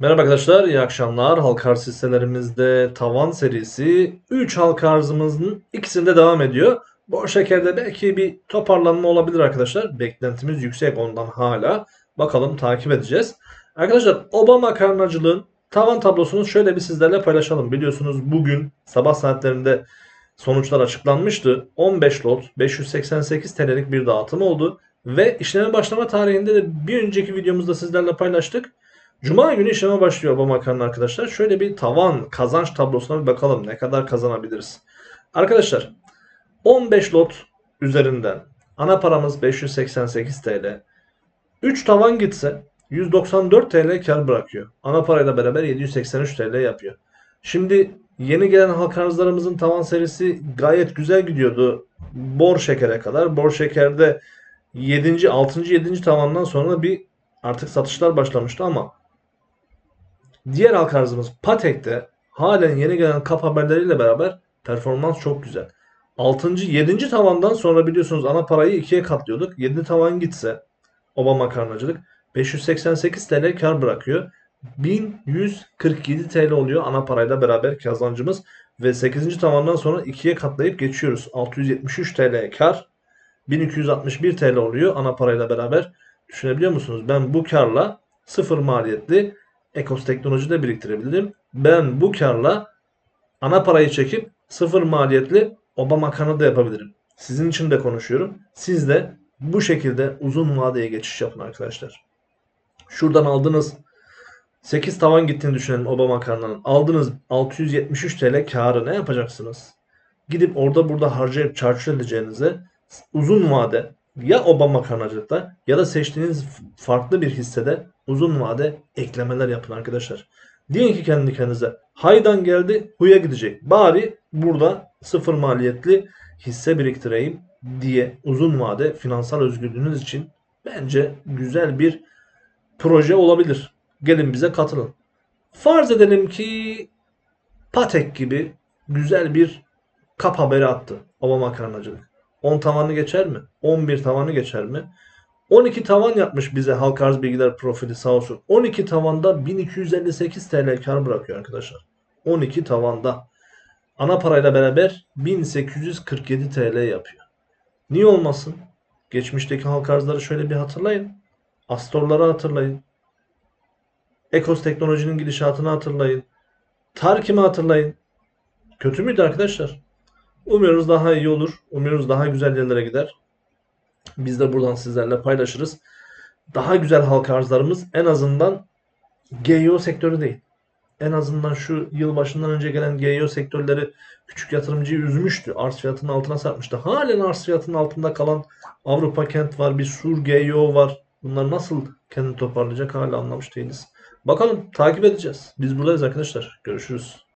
Merhaba arkadaşlar, iyi akşamlar. Halka arz hisselerimizde tavan serisi 3 halka arzımızın ikisinde devam ediyor. Bor şekerde belki bir toparlanma olabilir arkadaşlar. Beklentimiz yüksek ondan hala. Bakalım takip edeceğiz. Arkadaşlar Obama karnacılığın tavan tablosunu şöyle bir sizlerle paylaşalım. Biliyorsunuz bugün sabah saatlerinde sonuçlar açıklanmıştı. 15 lot 588 TL'lik bir dağıtım oldu. Ve işleme başlama tarihinde de bir önceki videomuzda sizlerle paylaştık. Cuma günü işleme başlıyor Obama makarna arkadaşlar. Şöyle bir tavan kazanç tablosuna bir bakalım ne kadar kazanabiliriz. Arkadaşlar 15 lot üzerinden ana paramız 588 TL. 3 tavan gitse 194 TL kar bırakıyor. Ana parayla beraber 783 TL yapıyor. Şimdi yeni gelen halk arzlarımızın tavan serisi gayet güzel gidiyordu. Bor şekere kadar. Bor şekerde 7. 6. 7. tavandan sonra bir artık satışlar başlamıştı ama Diğer halka arzımız Patek'te halen yeni gelen kap haberleriyle beraber performans çok güzel. 6. 7. tavandan sonra biliyorsunuz ana parayı ikiye katlıyorduk. 7. tavan gitse Obama makarnacılık 588 TL kar bırakıyor. 1147 TL oluyor ana parayla beraber kazancımız ve 8. tavandan sonra ikiye katlayıp geçiyoruz. 673 TL kar 1261 TL oluyor ana parayla beraber. Düşünebiliyor musunuz? Ben bu karla sıfır maliyetli Ekos teknolojide biriktirebilirim. Ben bu karla ana parayı çekip sıfır maliyetli Obama kanı da yapabilirim. Sizin için de konuşuyorum. Siz de bu şekilde uzun vadeye geçiş yapın arkadaşlar. Şuradan aldığınız 8 tavan gittiğini düşünelim Obama makarnanın. Aldığınız 673 TL karı ne yapacaksınız? Gidip orada burada harcayıp çarçur edeceğinize uzun vade ya Obama makarnacılıkta ya da seçtiğiniz farklı bir hissede uzun vade eklemeler yapın arkadaşlar. Diyin ki kendi kendinize haydan geldi huya gidecek. Bari burada sıfır maliyetli hisse biriktireyim diye uzun vade finansal özgürlüğünüz için bence güzel bir proje olabilir. Gelin bize katılın. Farz edelim ki Patek gibi güzel bir kap haberi attı Obama makarnacılık. 10 tavanı geçer mi? 11 tavanı geçer mi? 12 tavan yapmış bize halk arz bilgiler profili sağ olsun. 12 tavanda 1258 TL kar bırakıyor arkadaşlar. 12 tavanda. Ana parayla beraber 1847 TL yapıyor. Niye olmasın? Geçmişteki halk arzları şöyle bir hatırlayın. Astorları hatırlayın. Ekos teknolojinin gidişatını hatırlayın. Tarkim'i hatırlayın. Kötü müydü arkadaşlar? Umuyoruz daha iyi olur. Umuyoruz daha güzel yerlere gider. Biz de buradan sizlerle paylaşırız. Daha güzel halka arzlarımız en azından GEO sektörü değil. En azından şu yıl başından önce gelen GEO sektörleri küçük yatırımcıyı üzmüştü. Arz fiyatının altına sarkmıştı. Halen arz fiyatının altında kalan Avrupa Kent var, bir Sur GEO var. Bunlar nasıl kendini toparlayacak hala anlamış değiliz. Bakalım takip edeceğiz. Biz buradayız arkadaşlar. Görüşürüz.